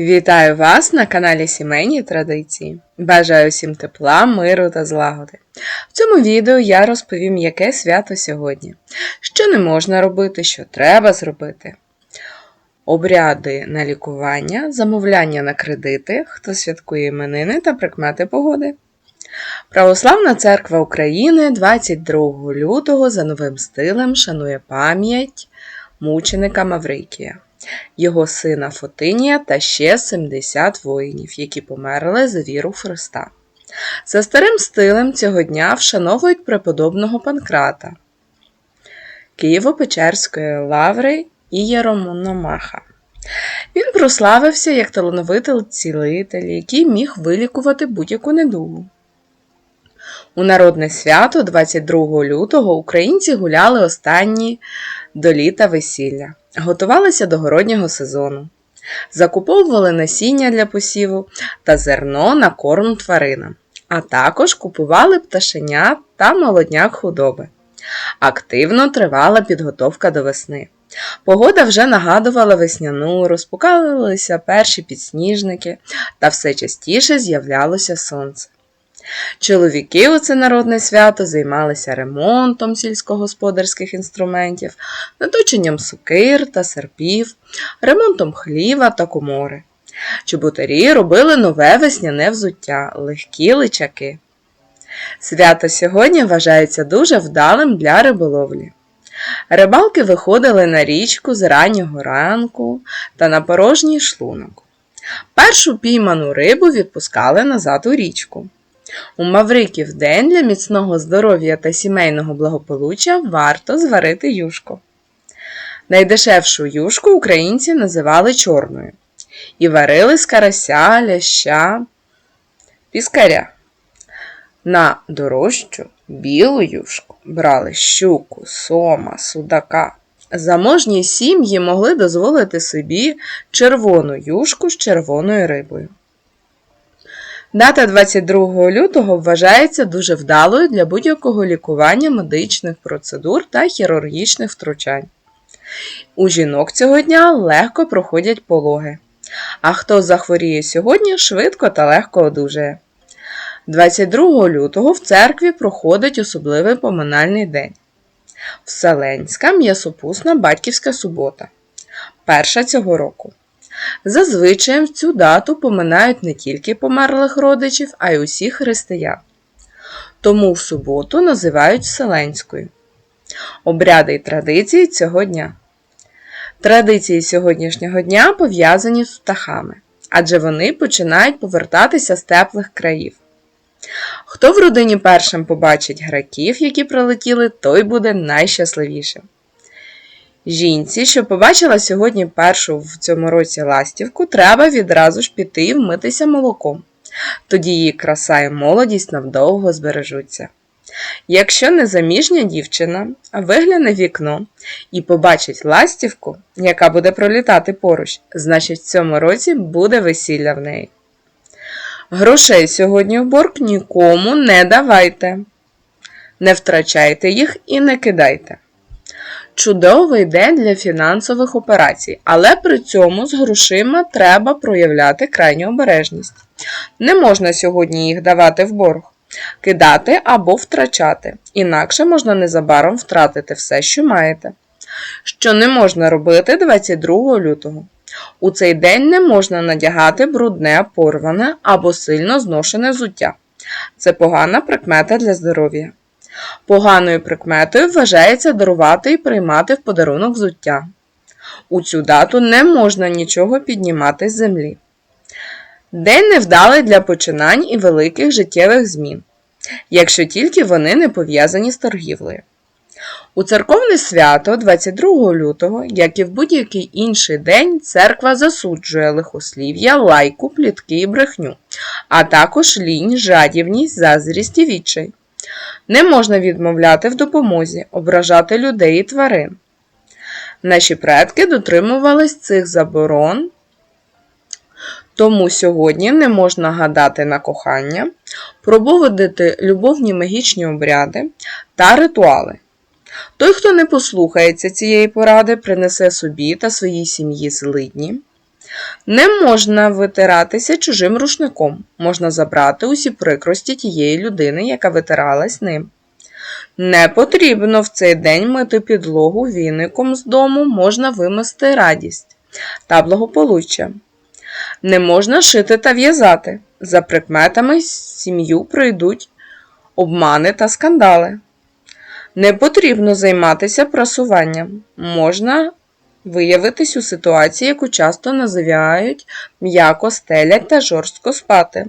Вітаю вас на каналі Сімейні Традиції. Бажаю всім тепла, миру та злагоди. В цьому відео я розповім, яке свято сьогодні, що не можна робити, що треба зробити. Обряди на лікування, замовляння на кредити, хто святкує іменини та прикмети погоди. Православна церква України 22 лютого за новим стилем шанує пам'ять мученика Маврикія його сина Фотинія та ще 70 воїнів, які померли за віру Христа. За старим стилем цього дня вшановують преподобного Панкрата, Києво-Печерської лаври і Єромономаха. Він прославився як талановитий цілитель, який міг вилікувати будь-яку недугу. У народне свято 22 лютого українці гуляли останні до літа весілля готувалися до городнього сезону, закуповували насіння для посіву та зерно на корм тваринам, а також купували пташенят та молодняк худоби. Активно тривала підготовка до весни. Погода вже нагадувала весняну, розпукалися перші підсніжники, та все частіше з'являлося сонце. Чоловіки у це народне свято займалися ремонтом сільськогосподарських інструментів, наточенням сукир та серпів, ремонтом хліва та комори. Чоботарі робили нове весняне взуття, легкі личаки. Свято сьогодні вважається дуже вдалим для риболовлі. Рибалки виходили на річку з раннього ранку та на порожній шлунок. Першу пійману рибу відпускали назад у річку. У Мавриків день для міцного здоров'я та сімейного благополуччя варто зварити юшку. Найдешевшу юшку українці називали чорною і варили з карася, ляща, піскаря. На дорожчу білу юшку брали щуку, сома, судака. Заможні сім'ї могли дозволити собі червону юшку з червоною рибою. Дата 22 лютого вважається дуже вдалою для будь-якого лікування медичних процедур та хірургічних втручань. У жінок цього дня легко проходять пологи. А хто захворіє сьогодні, швидко та легко одужає. 22 лютого в церкві проходить особливий поминальний день. Вселенська м'ясопусна батьківська субота. Перша цього року. Зазвичай в цю дату поминають не тільки померлих родичів, а й усіх християн. Тому в суботу називають Вселенською. Обряди й традиції цього дня. Традиції сьогоднішнього дня пов'язані з птахами, адже вони починають повертатися з теплих країв. Хто в родині першим побачить граків, які прилетіли, той буде найщасливішим. Жінці, що побачила сьогодні першу в цьому році ластівку, треба відразу ж піти і вмитися молоком. Тоді її краса і молодість навдовго збережуться. Якщо незаміжня дівчина вигляне вікно і побачить ластівку, яка буде пролітати поруч, значить в цьому році буде весілля в неї. Грошей сьогодні в борг нікому не давайте. Не втрачайте їх і не кидайте. Чудовий день для фінансових операцій, але при цьому з грошима треба проявляти крайню обережність. Не можна сьогодні їх давати в борг, кидати або втрачати, інакше можна незабаром втратити все, що маєте. Що не можна робити 22 лютого. У цей день не можна надягати брудне, порване або сильно зношене взуття. Це погана прикмета для здоров'я. Поганою прикметою вважається дарувати і приймати в подарунок взуття. У цю дату не можна нічого піднімати з землі. День невдалий для починань і великих життєвих змін, якщо тільки вони не пов'язані з торгівлею. У церковне свято 22 лютого, як і в будь-який інший день, церква засуджує лихослів'я, лайку, плітки і брехню, а також лінь, жадібність, заздрість і відчай. Не можна відмовляти в допомозі, ображати людей і тварин. Наші предки дотримувались цих заборон, тому сьогодні не можна гадати на кохання, проводити любовні магічні обряди та ритуали. Той, хто не послухається цієї поради, принесе собі та своїй сім'ї злидні. Не можна витиратися чужим рушником. Можна забрати усі прикрості тієї людини, яка витиралась ним. Не потрібно в цей день мити підлогу віником з дому, можна вимести радість та благополуччя. Не можна шити та в'язати. За прикметами сім'ю пройдуть обмани та скандали. Не потрібно займатися прасуванням. Можна виявитись у ситуації, яку часто називають м'яко стелять та жорстко спати.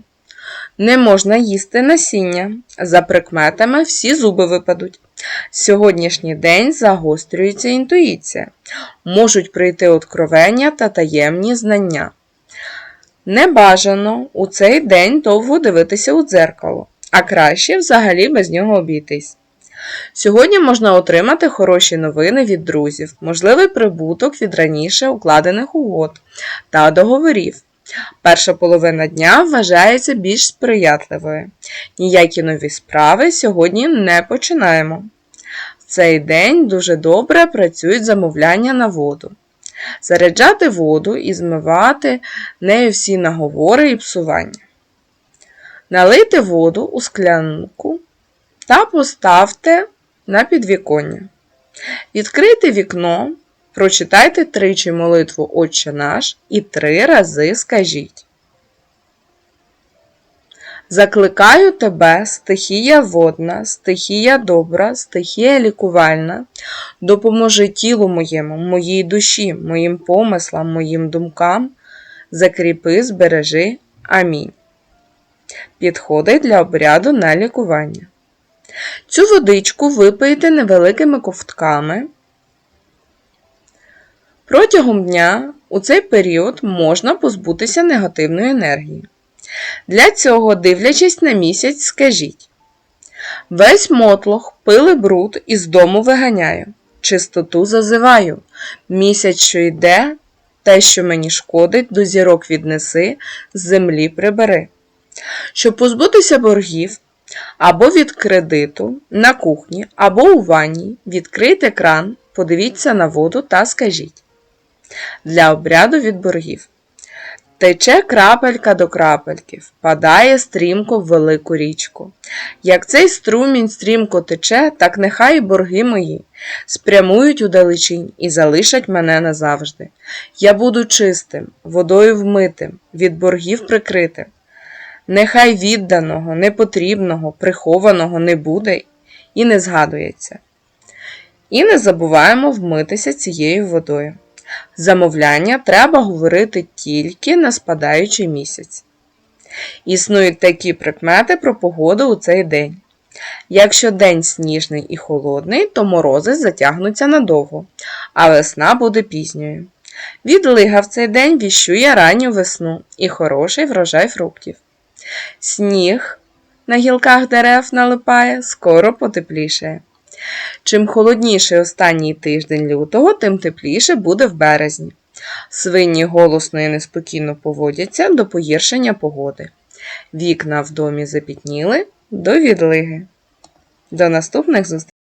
Не можна їсти насіння. За прикметами всі зуби випадуть. Сьогоднішній день загострюється інтуїція. Можуть прийти откровення та таємні знання. Не бажано у цей день довго дивитися у дзеркало, а краще взагалі без нього обійтись. Сьогодні можна отримати хороші новини від друзів, можливий прибуток від раніше укладених угод та договорів. Перша половина дня вважається більш сприятливою. Ніякі нові справи сьогодні не починаємо. В цей день дуже добре працюють замовляння на воду. Заряджати воду і змивати нею всі наговори і псування. Налийте воду у склянку та поставте на підвіконня. Відкрийте вікно, прочитайте тричі молитву Отче наш і три рази скажіть. Закликаю тебе, стихія водна, стихія добра, стихія лікувальна, допоможи тілу моєму, моїй душі, моїм помислам, моїм думкам, закріпи, збережи. Амінь. Підходить для обряду на лікування. Цю водичку випийте невеликими ковтками. Протягом дня у цей період можна позбутися негативної енергії. Для цього, дивлячись на місяць, скажіть: Весь мотлох, пили бруд із дому виганяю, чистоту зазиваю, місяць, що йде, те, що мені шкодить, до зірок віднеси, з землі прибери. Щоб позбутися боргів, або від кредиту на кухні, або у ванні, відкрийте кран, подивіться на воду та скажіть. Для обряду від боргів. Тече крапелька до крапельки, впадає стрімко в велику річку. Як цей струмінь стрімко тече, так нехай і борги мої спрямують у далечінь і залишать мене назавжди. Я буду чистим, водою вмитим, від боргів прикритим. Нехай відданого, непотрібного, прихованого не буде і не згадується. І не забуваємо вмитися цією водою. Замовляння треба говорити тільки на спадаючий місяць. Існують такі прикмети про погоду у цей день. Якщо день сніжний і холодний, то морози затягнуться надовго, а весна буде пізньою. Відлига в цей день віщує ранню весну і хороший врожай фруктів. Сніг на гілках дерев налипає, скоро потеплішає. Чим холодніший останній тиждень лютого, тим тепліше буде в березні. Свині голосно і неспокійно поводяться до погіршення погоди. Вікна в домі запітніли до відлиги. До наступних зустрічей!